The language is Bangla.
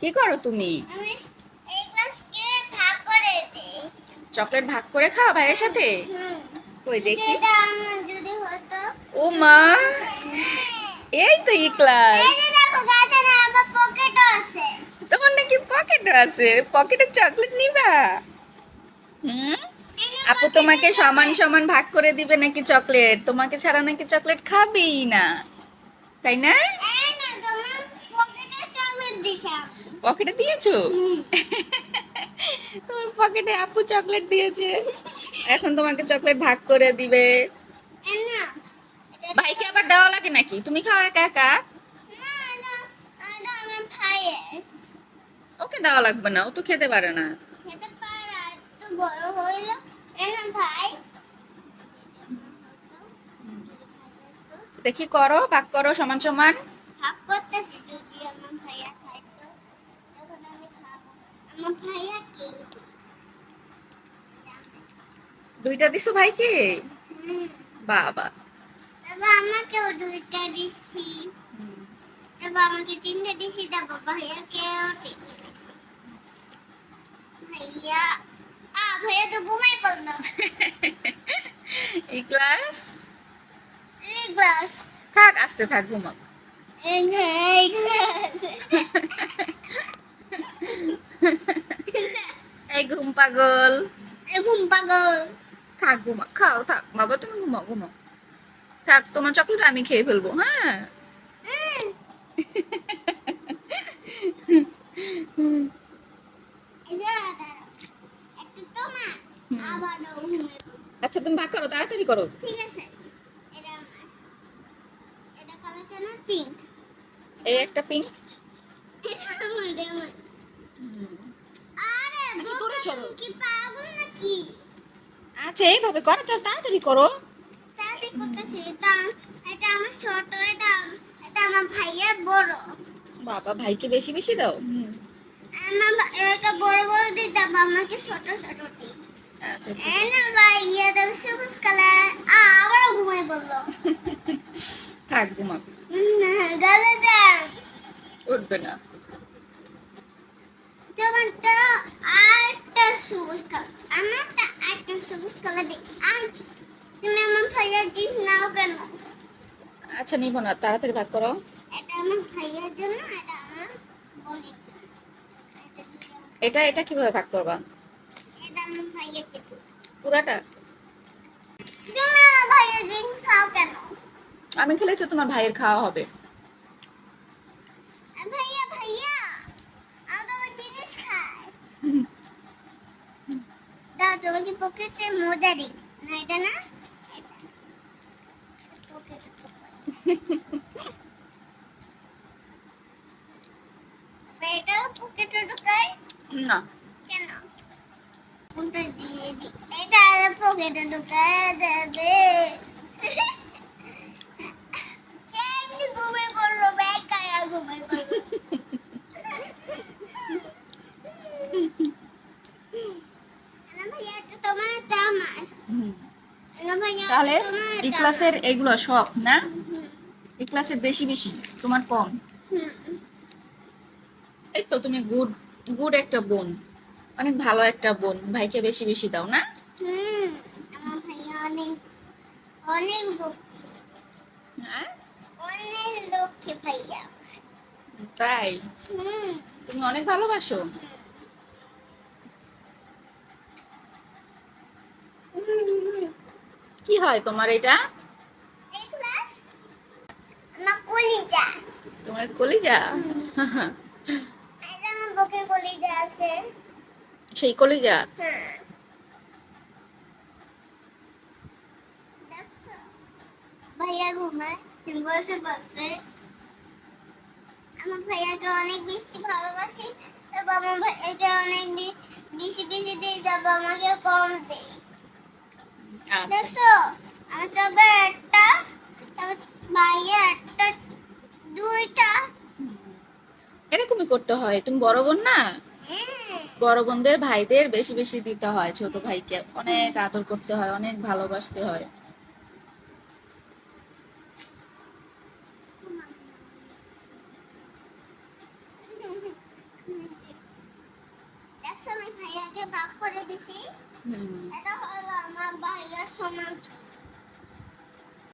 কি করো তুমি? চকলেট ভাগ করে খাও ভাইয়ের সাথে? কই দেখি। ও মা। এই তো ই ক্লাস তোমার নাকি পকেট আছে? পকেটে চকলেট নিবা? হুম? আপু তোমাকে সমান সমান ভাগ করে দিবে নাকি চকলেট তোমাকে ছাড়া নাকি চকলেট খাবেই না। তাই না এই না তোমার পকেটে চকলেট দিছে আমি। পকেটে দিয়েছ? তোমার পকেটে আপু চকলেট দিয়েছে। এখন তোমাকে চকলেট ভাগ করে দিবে। ভাইকে আবার দেওয়া লাগে নাকি? তুমি খাও একা একা। ওকে দেওয়া লাগবে না ও তো খেতে পারে না। দেখি করো ভাগ করো সমান সমান। দুইটা দিছো ভাইকে? বাবা। এবার আমাকেও দুইটা দিছি। এবার আমাকে তিনটে দিছি তারপর ভাইয়াকেও তিনটে দিছি। ভাইয়া আ ভাইয়া তো ঘুমাই পড়ল। এই ক্লাস? এই গ্লাস থাক আসতে থাক ঘুমাক এই গ্লাস এই ঘুম পাগল। এই ঘুম পাগল। থাক ঘুমা খাও থাক বাবা তুমি ঘুমাও ঘুমাও থাক তোমার চকলেট আমি খেয়ে ফেলব হ্যাঁ। আচ্ছা তুমি ভাগ করো তাড়াতাড়ি করো ঠিক আছে এই একটা পিঙ্ক। আরে আচ্ছা, তোরা সরো। কি পাগল নাকি আচ্ছা এইভাবে করো তাহলে তাড়াতাড়ি করো। বাবা ভাইকে বেশি বেশি দাও? আমার বড় বড় আমাকে ছোট ছোট থাক ঘুমাক উঠবে না। সবুজ কালার দিই আর তুমি আমার ভাইয়ার জিনিস নাও কেন? আচ্ছা নিব না তাড়াতাড়ি ভাগ করো। এটা আমার ভাইয়ার জন্য এটা আমার বোনের এটা এটা কীভাবে ভাগ করবা? এটা আমার ভাইয়াকে দিই। পুরাটা? তুমি আমার ভাইয়ার জিনিস খাও কেন? আমি খেলে তো তোমার ভাইয়ের খাওয়া হবে আর ভাইয়া ভাইয়া আমি তোমার জিনিস খাই দাও তোমাকে পকেটে মোজা দিই না এটা না? এটা পকেটে ঢুকাই? না। কেন? কোনটা দিয়ে দিই এটা পকেটে ঢুকাই দেবে কেমনি ঘুমিয়ে পড়ল ব্যাগ কায়া ঘুমিয়ে পড়ল না ভাইয়া এটা তোমার এটা আমার হুম। না ভাইয়া এটা তাহলে এই ক্লাসের এগুলো সব না? এই ক্লাসের বেশি বেশি তোমার কম। এই তো তুমি গুড গুড একটা বোন। অনেক ভালো একটা বোন। ভাইকে বেশি বেশি দাও না? হ্যাঁ? তাই? তুমি অনেক ভালোবাসো? কি হয় তোমার এটা? তোমার কলিজা? আছে। সেই কলিজা? হ্যাঁ। ভাইয়া ঘুমায় বসে বসে। আমার ভাইয়াকে অনেক বেশি ভালোবাসি তবে আমার ভাইয়াকে অনেক বেশি বেশি দিই তবে আমাকে কম দেয় আমার তবে একটা তবে একটা দুইটা। এরকমই করতে হয়। তুমি বড় বোন না? বড় বোনদের ভাইদের বেশি বেশি দিতে হয় ছোট ভাইকে। অনেক আদর করতে হয় অনেক ভালোবাসতে হয়। ভাইকে ভাগ করে দিছি? এটা হলো আমার ভাইয়ের সমান